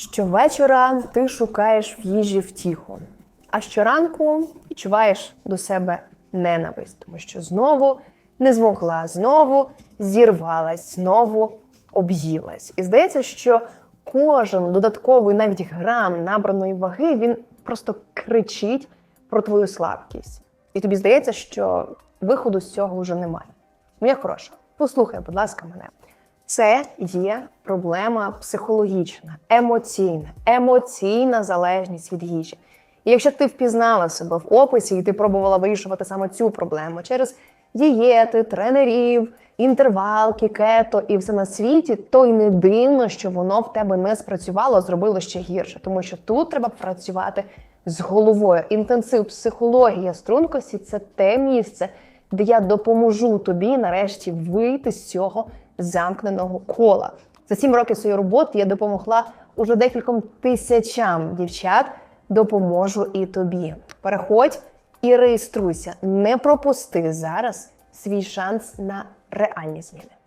Щовечора ти шукаєш в їжі втіху, а щоранку відчуваєш до себе ненависть, тому що знову не змогла, знову зірвалась, знову об'їлась. І здається, що кожен додатковий навіть грам набраної ваги він просто кричить про твою слабкість. І тобі здається, що виходу з цього вже немає. Моя хороша, послухай, будь ласка, мене. Це є проблема психологічна, емоційна, емоційна залежність від їжі. І якщо ти впізнала себе в описі і ти пробувала вирішувати саме цю проблему через дієти, тренерів, інтервалки, кето і все на світі, то й не дивно, що воно в тебе не спрацювало, а зробило ще гірше, тому що тут треба працювати з головою. Інтенсив психологія стрункості це те місце, де я допоможу тобі нарешті вийти з цього замкненого кола. За сім років своєї роботи я допомогла уже декільком тисячам дівчат. Допоможу і тобі. Переходь і реєструйся. Не пропусти зараз свій шанс на реальні зміни.